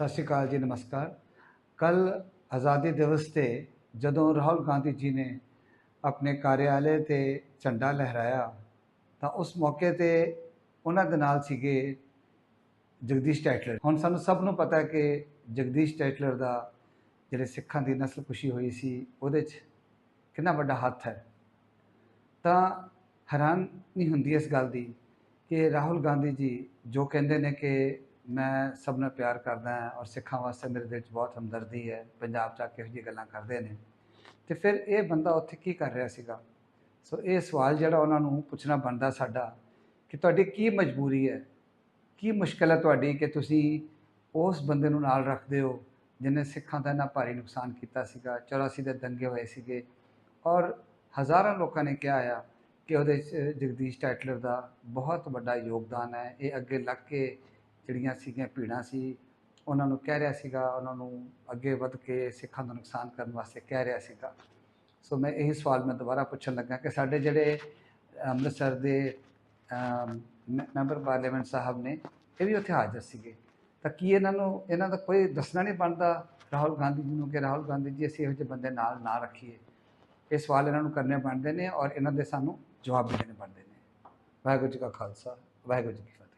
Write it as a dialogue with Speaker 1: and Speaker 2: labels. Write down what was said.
Speaker 1: ਸਤਿ ਸ਼੍ਰੀ ਅਕਾਲ ਜੀ, ਨਮਸਕਾਰ। ਕੱਲ ਆਜ਼ਾਦੀ ਦਿਵਸ ਤੇ ਜਦੋਂ ਰਾਹੁਲ ਗਾਂਧੀ ਜੀ ਨੇ ਆਪਣੇ ਕਾਰਿਆਲੇ ਤੇ ਝੰਡਾ ਲਹਿਰਾਇਆ, ਤਾਂ ਉਸ ਮੌਕੇ ਤੇ ਉਹਨਾਂ ਦੇ ਨਾਲ ਸੀਗੇ ਜਗਦੀਸ਼ ਟਾਈਟਲਰ ਹੁਣ ਸਾਨੂੰ ਸਭ ਨੂੰ ਪਤਾ ਕਿ ਜਗਦੀਸ਼ ਟਾਈਟਲਰ ਦਾ ਜਿਹੜੇ ਸਿੱਖਾਂ ਦੀ ਨਸਲ ਕੁਸ਼ੀ ਹੋਈ ਸੀ, ਉਹਦੇ 'ਚ ਕਿੰਨਾ ਵੱਡਾ ਹੱਥ ਹੈ। ਤਾਂ ਹੈਰਾਨ ਨਹੀਂ ਹੁੰਦੀ ਇਸ ਗੱਲ ਦੀ ਕਿ ਰਾਹੁਲ ਗਾਂਧੀ ਜੀ ਜੋ ਕਹਿੰਦੇ ਨੇ ਕਿ ਮੈਂ ਸਭ ਨਾਲ ਪਿਆਰ ਕਰਦਾ ਹਾਂ ਔਰ ਸਿੱਖਾਂ ਵਾਸਤੇ ਮੇਰੇ ਦਿਲ 'ਚ ਬਹੁਤ ਹਮਦਰਦੀ ਹੈ, ਪੰਜਾਬ 'ਚ ਆ ਕੇ ਇਹੋ ਜਿਹੀ ਗੱਲਾਂ ਕਰਦੇ ਨੇ। ਤੇ ਫਿਰ ਇਹ ਬੰਦਾ ਉੱਥੇ ਕੀ ਕਰ ਰਿਹਾ ਸੀਗਾ? ਸੋ ਇਹ ਸਵਾਲ ਜਿਹੜਾ ਉਹਨਾਂ ਨੂੰ ਪੁੱਛਣਾ ਬਣਦਾ ਸਾਡਾ ਕਿ ਤੁਹਾਡੀ ਕੀ ਮਜਬੂਰੀ ਹੈ? ਕੀ ਮੁਸ਼ਕਲ ਹੈ ਤੁਹਾਡੀ ਕਿ ਤੁਸੀਂ ਉਸ ਬੰਦੇ ਨੂੰ ਨਾਲ ਰੱਖਦੇ ਹੋ ਜਿਹਨੇ ਸਿੱਖਾਂ ਦਾ ਇੰਨਾ ਭਾਰੀ ਨੁਕਸਾਨ ਕੀਤਾ ਸੀਗਾ 84 ਦੇ ਦੰਗੇ ਹੋਏ ਸੀਗੇ ਔਰ ਹਜ਼ਾਰਾਂ ਲੋਕਾਂ ਨੇ ਕਿਹਾ ਆ ਕਿ ਉਹਦੇ 'ਚ ਜਗਦੀਸ਼ ਟਾਈਟਲਰ ਦਾ ਬਹੁਤ ਵੱਡਾ ਯੋਗਦਾਨ ਹੈ, ਇਹ ਅੱਗੇ ਲੱਗ ਕੇ ਜਿਹੜੀਆਂ ਸੀਗੀਆਂ ਭੀੜਾਂ ਸੀ ਉਹਨਾਂ ਨੂੰ ਕਹਿ ਰਿਹਾ ਸੀਗਾ ਉਹਨਾਂ ਨੂੰ ਅੱਗੇ ਵੱਧ ਕੇ ਸਿੱਖਾਂ ਦਾ ਨੁਕਸਾਨ ਕਰਨ ਵਾਸਤੇ ਕਹਿ ਰਿਹਾ ਸੀਗਾ। ਸੋ ਮੈਂ ਇਹੀ ਸਵਾਲ ਮੈਂ ਦੁਬਾਰਾ ਪੁੱਛਣ ਲੱਗਾ ਕਿ ਸਾਡੇ ਜਿਹੜੇ ਅੰਮ੍ਰਿਤਸਰ ਦੇ ਅਮ, ਮੈਂਬਰ ਪਾਰਲੀਮੈਂਟ ਸਾਹਿਬ ਨੇ ਇਹ ਵੀ ਉੱਥੇ ਹਾਜ਼ਰ ਸੀਗੇ। ਤਾਂ ਕੀ ਇਹਨਾਂ ਨੂੰ ਇਹਨਾਂ ਦਾ ਕੋਈ ਦੱਸਣਾ ਨਹੀਂ ਬਣਦਾ ਰਾਹੁਲ ਗਾਂਧੀ ਜੀ ਨੂੰ ਕਿ ਰਾਹੁਲ ਗਾਂਧੀ ਜੀ ਅਸੀਂ ਇਹੋ ਜਿਹੇ ਬੰਦੇ ਨਾਲ ਨਾ ਰੱਖੀਏ। ਇਹ ਸਵਾਲ ਇਹਨਾਂ ਨੂੰ ਕਰਨੇ ਬਣਦੇ ਨੇ ਔਰ ਇਹਨਾਂ ਦੇ ਸਾਨੂੰ ਜਵਾਬ ਦੇਣੇ ਬਣਦੇ ਨੇ। ਵਾਹਿਗੁਰੂ ਜੀ ਕਾ ਖਾਲਸਾ ਵਾਹਿਗੁਰੂ ਜੀ ਕੀ ਫਤਿਹ।